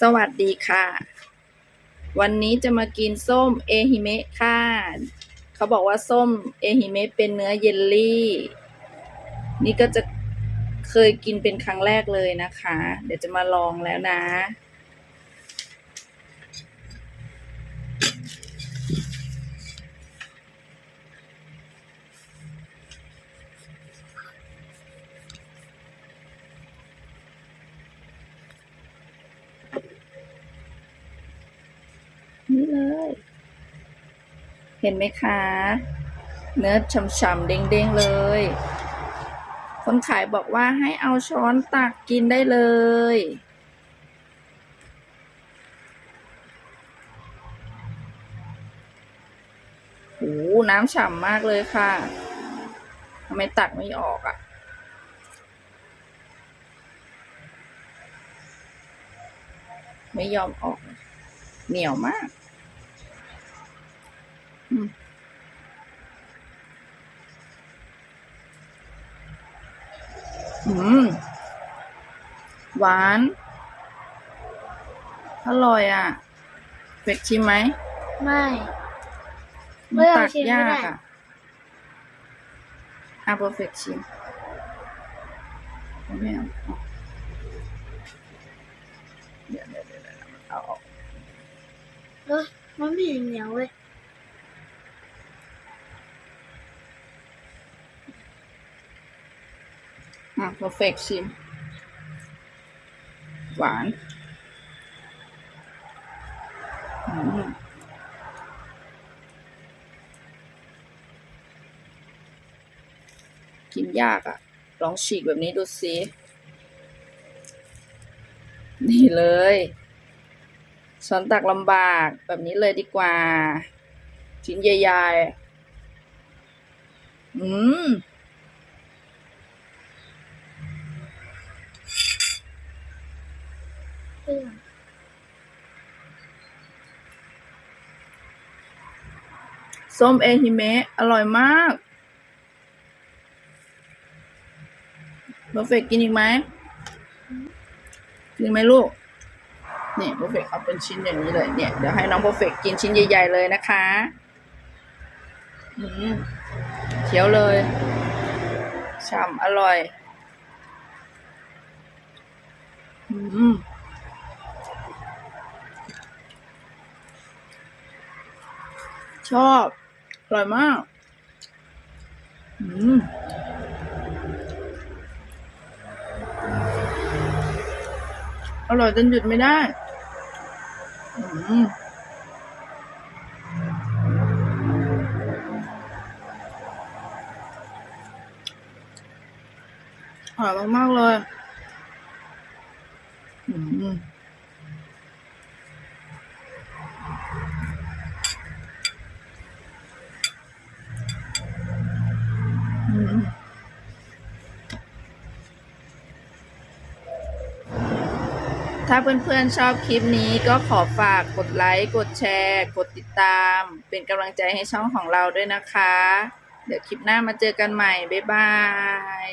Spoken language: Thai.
สวัสดีค่ะ วันนี้จะมากินส้มเอฮิเมะค่ะ เขาบอกว่าส้มเอฮิเมะเป็นเนื้อเยลลี่ นี่ก็จะเคยกินเป็นครั้งแรกเลยนะคะ เดี๋ยวจะมาลองแล้วนะ นี่เลย เห็นไหมคะ เนื้อฉ่ำๆเด้งๆเลย คนขายบอกว่าให้เอาช้อนตักกินได้เลย โอ้น้ำฉ่ำมากเลยค่ะทำไมตักไม่ออกอะไม่ยอมออก เหนียวมาก อืมอืม หวาน อร่อยอะ เป็ดชิมไหม ไม่มันไม่เอาตักชิมยากไม่ได้ อะอะเพอร์เฟกชิมไม่เอาเอาเดี๋ยวเดี๋ยวเดี๋ยวเดี๋ยวเอาออก เออมันไม่เหนียวเว้ย อะเพอร์เฟกชิม หวานอืมกินยากอะ่ะ ลองฉีกแบบนี้ดูสินี่เลยช้อนตักลำบากแบบนี้เลยดีกว่า ชิ้นใหญ่ๆ อืม เปรี้ยวส้มเอฮิเมะอร่อยมากเพอร์เฟกกินอีกไหมกินไหมลูกเนี่ยเพอร์เฟกเอาเป็นชิ้นอย่างนี้เลย เนี่ย เดี๋ยวให้น้องเพอร์เฟกกินชิ้นใหญ่ ๆ เลยนะคะเคี้ยวเลยฉ่ำอร่อย อืม ชอบ อร่อยมาก อืมอร่อยจนหยุดไม่ได้ อืมอร่อยมาก ๆ เลย อืม ถ้าเพื่อนๆชอบคลิปนี้ก็ขอฝากกดไลค์ กดแชร์ กดติดตาม เป็นกำลังใจให้ช่องของเราด้วยนะคะ เดี๋ยวคลิปหน้ามาเจอกันใหม่ บ๊ายบาย